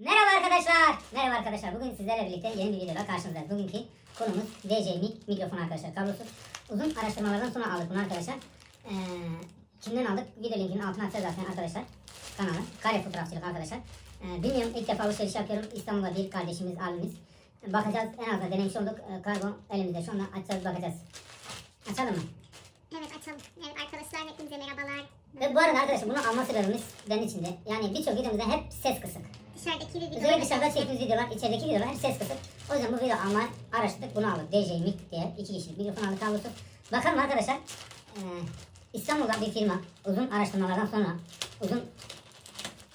Merhaba arkadaşlar. Merhaba arkadaşlar. Bugün sizlerle birlikte yeni bir videoda karşınızdayız. Bugünkü konumuz DJI mikrofon arkadaşlar. Kablosuz. Uzun araştırmalardan sonra aldık bunu arkadaşlar. Ee, kimden aldık? Video linkinin altına atacağız zaten arkadaşlar. Kanalı. Kare fotoğrafçılık arkadaşlar. Ee, bilmiyorum ilk defa alışveriş yapıyorum. İstanbul'da bir kardeşimiz, abimiz. Bakacağız. En azından denemiş olduk. Ee, kargo elimizde. Şu anda açacağız bakacağız. Açalım mı? Evet açalım. Evet arkadaşlar hepinize merhabalar. Ve bu arada arkadaşlar bunu alma sebebimiz benim içinde. Yani birçok videomuzda hep ses kısık. Dışarıdaki bir Özellikle videoda dışarıda çektiğimiz videolar, içerideki videolar hep ses kısık. O yüzden bu video alma araştırdık. Bunu aldık. DJI Mic diye iki kişilik mikrofon aldık kablosu. Bakalım arkadaşlar. eee, İstanbul'da bir firma uzun araştırmalardan sonra uzun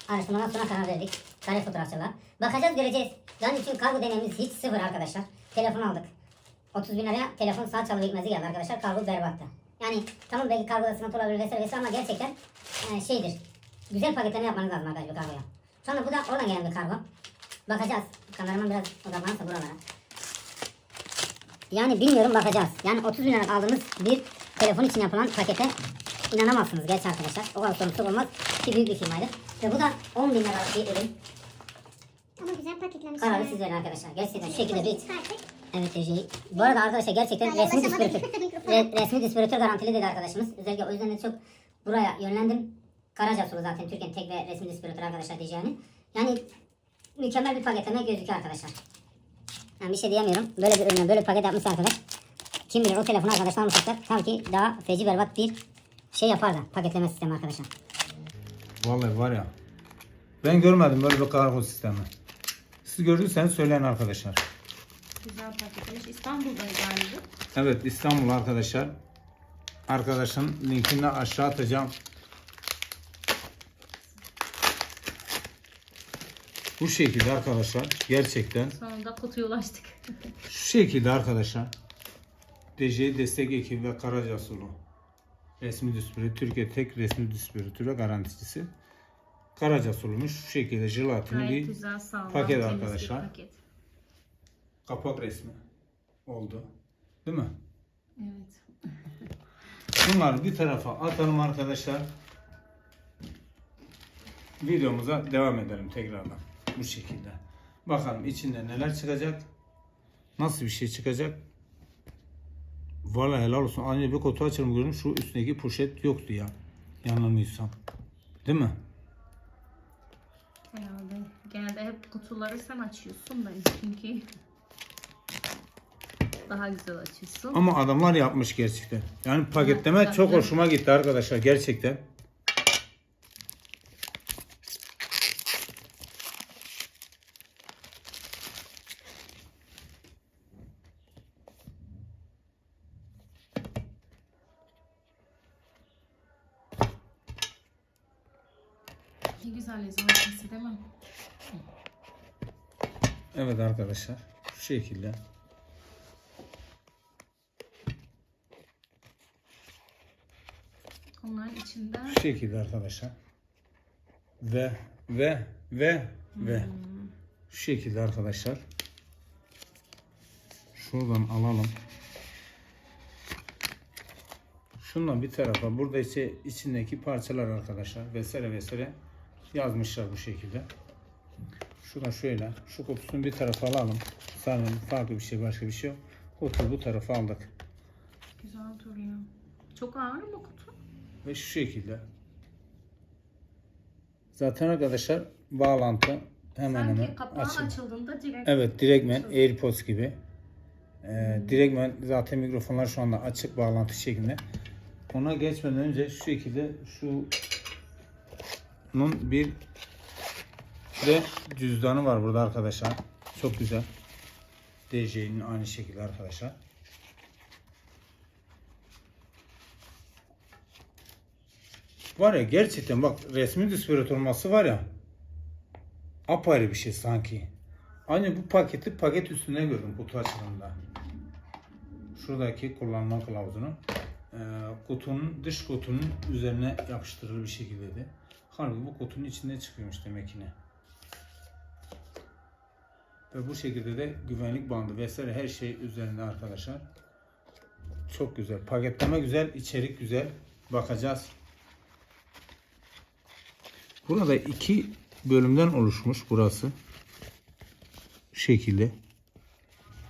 araştırmalardan sonra karar verdik. Kare fotoğrafçılığa. Bakacağız göreceğiz. Yani çünkü kargo deneyimimiz hiç sıfır arkadaşlar. Telefon aldık. 30 bin liraya telefon sağ çalı bitmezi geldi arkadaşlar. Kargo berbattı. Yani tamam belki kargoda sıkıntı olabilir vesaire vesaire ama gerçekten eee, şeydir. Güzel paketleme yapmanız lazım arkadaşlar kargoya. Anda bu da oradan gelen bir kargo. Bakacağız. Kameraman biraz odaklanırsa buralara. Yani bilmiyorum bakacağız. Yani 30 bin liralık aldığımız bir telefon için yapılan pakete inanamazsınız gerçi arkadaşlar. O kadar sorumsuz olmaz ki büyük bir firmaydı. Ve bu da 10 bin liralık bir ürün. ama güzel paketlemiş. Kararı siz verin arkadaşlar. Gerçekten şu şekilde bir... Evet DJI. Bu arada arkadaşlar gerçekten Hala resmi distribütör. Re- resmi distribütör garantili dedi arkadaşımız. Özellikle o yüzden de çok buraya yönlendim. Karaca Sulu zaten Türkiye'nin tek ve resmi distribütör arkadaşlar DJI'nin. Yani mükemmel bir paketleme gözüküyor arkadaşlar. Yani bir şey diyemiyorum. Böyle bir ürüne böyle bir paket yapmış arkadaş. Kim bilir o telefonu arkadaşlar almışlar. Tabii ki daha feci berbat bir şey yapar da paketleme sistemi arkadaşlar. Vallahi var ya. Ben görmedim böyle bir kargo sistemi. Siz gördüyseniz söyleyin arkadaşlar. Güzel paketlemiş. İstanbul'da galiba. Evet İstanbul arkadaşlar. Arkadaşın linkini aşağı atacağım. Bu şekilde arkadaşlar. Gerçekten Sonunda kutuya ulaştık. şu şekilde arkadaşlar. DJI destek ekibi ve Karaca Sulu. Resmi distribütör. Türkiye tek resmi distribütör ve garanticisi. Karaca Sulu'muş. Şu şekilde jelatini Gayet bir güzel sağlam. paket temiz bir arkadaşlar. Paket. kapak resmi oldu. Değil mi? Evet. Bunları bir tarafa atalım arkadaşlar. Videomuza devam edelim tekrardan. Bu şekilde. Bakalım içinde neler çıkacak. Nasıl bir şey çıkacak. Vallahi helal olsun. Aynı bir kutu açalım gördüm. Şu üstündeki poşet yoktu ya. Yanılmıyorsam. Değil mi? Herhalde. Genelde hep kutuları sen açıyorsun da çünkü daha güzel açıyorsun. Ama adamlar yapmış gerçekten. Yani paketleme Evet, çok hoşuma gitti arkadaşlar gerçekten. Ne güzel yazılması değil mi? Evet arkadaşlar. Şu şekilde. Onların içinde Şu şekilde arkadaşlar. Ve ve ve ve şu şekilde arkadaşlar. Şuradan alalım. Şundan bir tarafa burada ise içindeki parçalar arkadaşlar vesaire vesaire yazmışlar bu şekilde. Şuradan şöyle şu kutusunu bir tarafa alalım. Sanırım farklı bir şey başka bir şey yok. Kutuyu bu tarafa aldık. güzel duruyor. Çok ağır mı kutu? Ve şu şekilde. Zaten arkadaşlar bağlantı hemen Sanki hemen kapağı açıldı. açıldığında direkt Evet direktmen açıldı. AirPods gibi. Ee, direktmen zaten mikrofonlar şu anda açık bağlantı şeklinde. Ona geçmeden önce şu şekilde şu bunun bir de cüzdanı var burada arkadaşlar. Çok güzel. DJ'nin aynı şekilde arkadaşlar. Var ya gerçekten bak resmi distribütör olması var ya apayrı bir şey sanki. Aynı bu paketi paket üstüne gördüm kutu açılımında. Şuradaki kullanma kılavuzunu kutunun dış kutunun üzerine yapıştırılır bir şekildeydi. Halbuki bu kutunun içinde çıkıyormuş demek ki ne. Ve bu şekilde de güvenlik bandı vesaire her şey üzerinde arkadaşlar. Çok güzel. Paketleme güzel, içerik güzel. Bakacağız. Burada iki bölümden oluşmuş burası. Şu şekilde.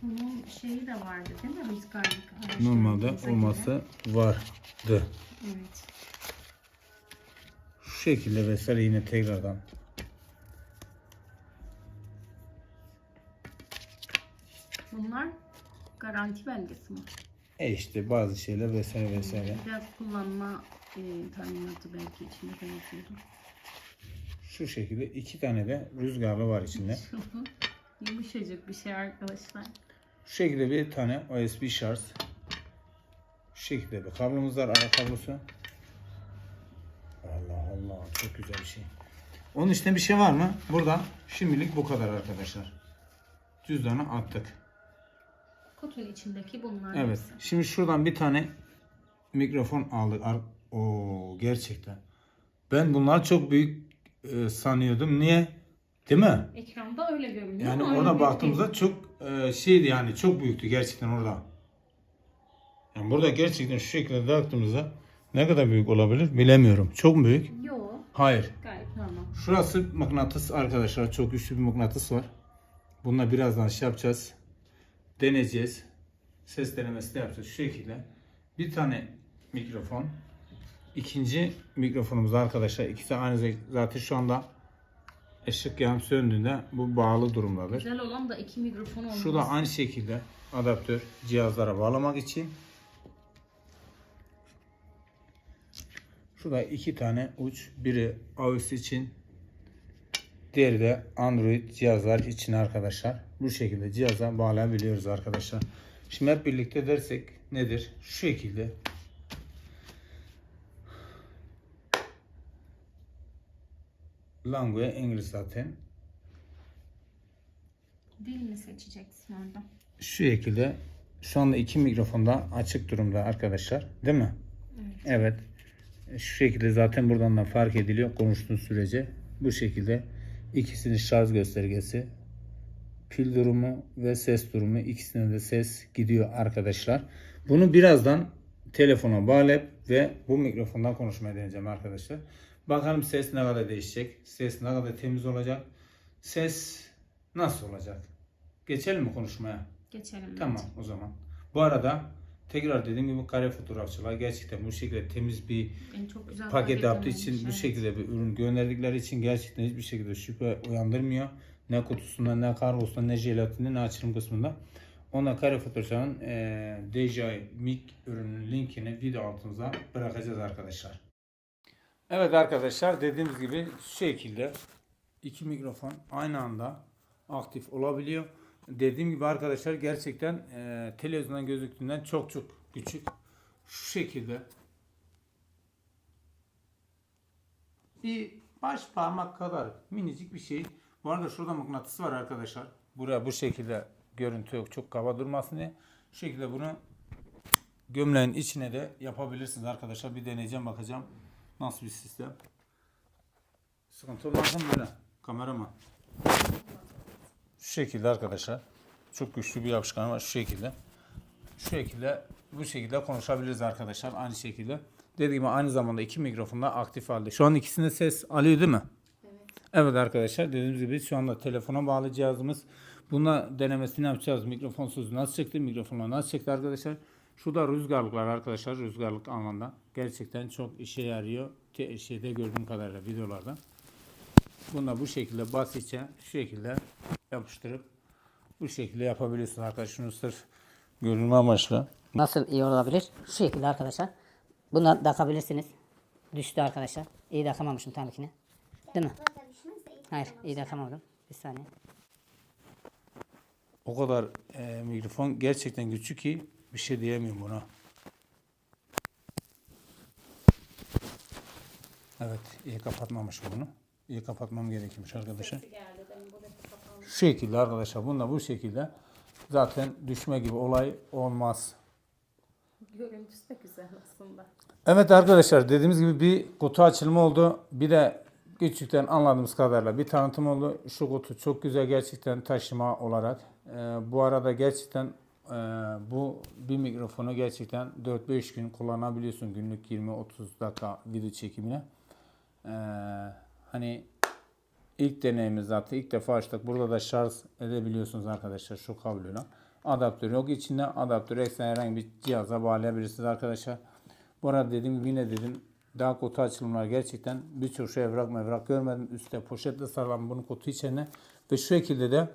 Bunun şeyi de vardı değil mi? Normalde olması vardı. Evet. Şekilde vesaire yine tekrardan. Bunlar garanti belgesi mi? E işte bazı şeyler vesaire vesaire. Biraz kullanma e, talimatı belki içinde de. Şu şekilde iki tane de rüzgarlı var içinde. Yumuşacık bir şey arkadaşlar. Şu şekilde bir tane USB şarj. Şu şekilde bir kablomuz var, ara kablosu. Çok güzel bir şey. Onun içinde bir şey var mı? Burada şimdilik bu kadar arkadaşlar. Cüzdanı attık. Kutunun içindeki bunlar. Evet. hepsi. Şimdi şuradan bir tane mikrofon aldık. Oo gerçekten. Ben bunlar çok büyük e, sanıyordum. Niye? Değil mi? Ekranda öyle görünüyor. Yani ama orada baktığımızda çok e, şeydi yani çok büyüktü gerçekten orada. Yani burada gerçekten şu şekilde baktığımızda ne kadar büyük olabilir bilemiyorum. Çok büyük? Hayır. Gayet normal. Şurası mıknatıs arkadaşlar. Çok güçlü bir mıknatıs var. Bununla birazdan şey yapacağız. Deneyeceğiz. Ses denemesi de yapacağız. Şu şekilde. Bir tane mikrofon. İkinci mikrofonumuz arkadaşlar. İkisi aynı zaten şu anda ışık yanıp söndüğünde bu bağlı durumdadır. Güzel olan da iki mikrofon olması. Şu da aynı şekilde adaptör cihazlara bağlamak için. Şurada iki tane uç. Biri AUX için. Diğeri de Android cihazlar için arkadaşlar. Bu şekilde cihaza bağlayabiliyoruz arkadaşlar. Şimdi hep birlikte dersek nedir? Şu şekilde. Langue İngiliz zaten. Dil mi seçeceksin orada? Şu şekilde şu anda iki mikrofon da açık durumda arkadaşlar. Değil mi? Evet. Şu şekilde zaten buradan da fark ediliyor konuştuğun sürece. Bu şekilde ikisinin şarj göstergesi, pil durumu ve ses durumu ikisine de ses gidiyor arkadaşlar. Bunu birazdan telefona bağlayıp ve bu mikrofondan konuşmaya deneyeceğim arkadaşlar. Bakalım ses ne kadar değişecek. Ses ne kadar temiz olacak. Ses nasıl olacak? Geçelim mi konuşmaya? Geçelim. Tamam o zaman. Bu arada tekrar dediğim gibi kare fotoğrafçılar gerçekten bu şekilde temiz bir çok güzel paket yaptığı için bu şekilde bir ürün gönderdikleri için gerçekten hiçbir şekilde şüphe uyandırmıyor. Ne kutusunda ne kargosunda ne jelatinde ne açılım kısmında. Ona kare fotoğrafçının e, DJI Mic ürünün linkini video altımıza bırakacağız arkadaşlar. Evet arkadaşlar dediğimiz gibi şu şekilde iki mikrofon aynı anda aktif olabiliyor. Dediğim gibi arkadaşlar gerçekten e, televizyondan gözüktüğünden çok çok küçük. Şu şekilde bir baş parmak kadar minicik bir şey. Bu arada şurada mıknatıs var arkadaşlar. Buraya bu şekilde görüntü yok çok kaba durmasın diye. Şu şekilde bunu gömleğin içine de yapabilirsiniz arkadaşlar. Bir deneyeceğim bakacağım nasıl bir sistem. Sıkıntı olmaz mı böyle kameraman? Şu şekilde arkadaşlar. Çok güçlü bir yapışkan var şu şekilde. Şu şekilde bu şekilde konuşabiliriz arkadaşlar aynı şekilde. Dediğim gibi aynı zamanda iki mikrofonda aktif halde. Şu an ikisinde ses alıyor değil mi? Evet arkadaşlar dediğimiz gibi şu anda telefona bağlı cihazımız. Buna denemesini yapacağız. Mikrofonsuz nasıl çekti, mikrofonla nasıl çekti arkadaşlar. Şurada rüzgarlıklar arkadaşlar rüzgarlık anlamda. Gerçekten çok işe yarıyor. Te- Şeyde gördüğüm kadarıyla videolarda. Bunu bu şekilde basitçe şu şekilde yapıştırıp bu şekilde yapabiliyorsunuz arkadaşlar. Şunu sırf görünme amaçlı. Nasıl iyi olabilir? Şu şekilde arkadaşlar. Bundan takabilirsiniz. Düştü arkadaşlar. İyi takamamışım tabii ki. Değil mi? Burada düşmezse iyi. Hayır iyi takamadım. Bir saniye. O kadar e, mikrofon gerçekten güçlü ki bir şey diyemiyorum buna. Evet, iyi kapatmamışım bunu. İyi kapatmam gerekiyormuş arkadaşlar. Şu şekilde arkadaşlar, bunda bu şekilde zaten düşme gibi olay olmaz. Görüntüsü de güzel aslında. Evet arkadaşlar dediğimiz gibi bir kutu açılımı oldu. Bir de küçükten anladığımız kadarıyla bir tanıtım oldu. Şu kutu çok güzel gerçekten taşıma olarak. Ee, bu arada gerçekten e, bu bir mikrofonu gerçekten 4-5 gün kullanabiliyorsun günlük 20-30 dakika video çekimine. Ee, hani İlk deneyimiz zaten ilk defa açtık. Burada da şarj edebiliyorsunuz arkadaşlar şu kabloyla. Adaptör yok içinde. Adaptörü eksen herhangi bir cihaza bağlayabilirsiniz arkadaşlar. Bu arada gibi yine dedim daha kutu açılımlar gerçekten birçok şey evrak mevrak görmedim. Üstte poşetle sarılan bunu kutu içine ve şu şekilde de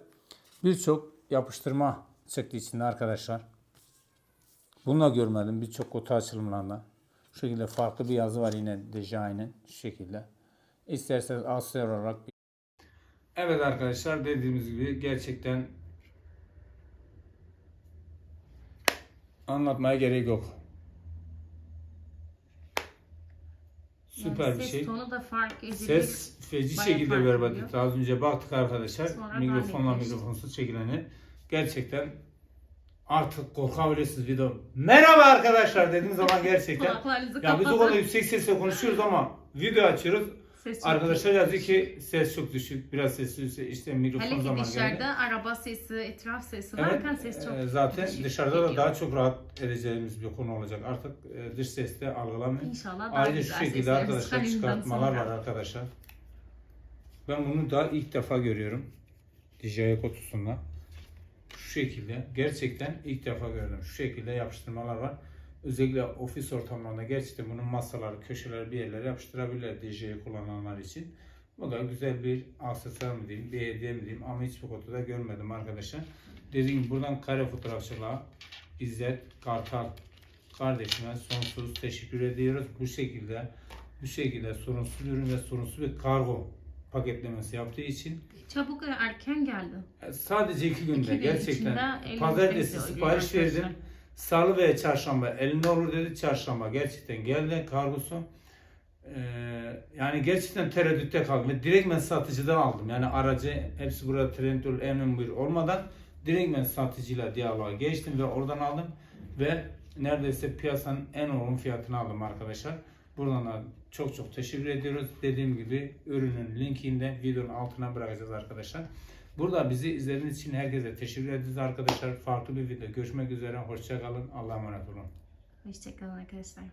birçok yapıştırma çıktı içinde arkadaşlar. Bunu da görmedim birçok kutu açılımlarında. Şu şekilde farklı bir yazı var yine DJI'nin şu şekilde. İsterseniz asya olarak Evet arkadaşlar dediğimiz gibi gerçekten anlatmaya gerek yok. Süper Yani bir ses şey. tonu da fark edilir. Ses feci Bayağı şekilde berbat etti. Az önce baktık arkadaşlar. Sonra mikrofonla mikrofonsuz çekileni. Gerçekten artık korkabilirsiniz video. Merhaba arkadaşlar dediğiniz zaman gerçekten. Ya biz o kadar yüksek sesle konuşuyoruz ama video açıyoruz. Ses çok Arkadaşlar yazıyor ki ses çok düşük. Biraz sesli düşük. İşte mikrofon Hele ki zamanı dışarıda geldi. araba sesi, etraf sesi varken ses çok e, zaten düşük dışarıda da geliyor. daha çok rahat edeceğimiz bir konu olacak. Artık e, dış seste algılamıyor. İnşallah daha Ayrıca şu güzel şekilde seslerimiz arkadaşlar çıkartmalar sonra. var arkadaşlar. Ben bunu daha ilk defa görüyorum. DJI kutusunda. Şu şekilde gerçekten ilk defa gördüm. Şu şekilde yapıştırmalar var. Özellikle ofis ortamlarında gerçekten bunun masaları, köşeleri bir yerlere yapıştırabilirler DJI kullananlar için. Bu da güzel bir aksesuar mı diyeyim, bir hediye mi diyeyim ama hiçbir kutuda görmedim arkadaşlar. Dediğim gibi buradan kare fotoğrafçılığa İzzet Kartal kardeşime sonsuz teşekkür ediyoruz. Bu şekilde bu şekilde sorunsuz ürün ve sorunsuz bir kargo paketlemesi yaptığı için Çabuk erken geldi. sadece iki günde İki gerçekten pazartesi sipariş verdim. Salı ve çarşamba elinde olur dedi. Çarşamba gerçekten geldi kargosu. Ee, yani gerçekten tereddütte kaldım. Direkt ben satıcıdan aldım. Yani aracı hepsi burada Trendyol M1 olmadan direkt ben satıcıyla diyaloğa geçtim ve oradan aldım. Ve neredeyse piyasanın en uygun fiyatını aldım arkadaşlar. Buradan da çok çok teşekkür ediyoruz. Dediğim gibi ürünün linkini de videonun altına bırakacağız arkadaşlar. Burada bizi izlediğiniz için herkese teşekkür ederiz arkadaşlar. Farklı bir video görüşmek üzere. Hoşçakalın. Allah'a emanet olun. Hoşçakalın arkadaşlar.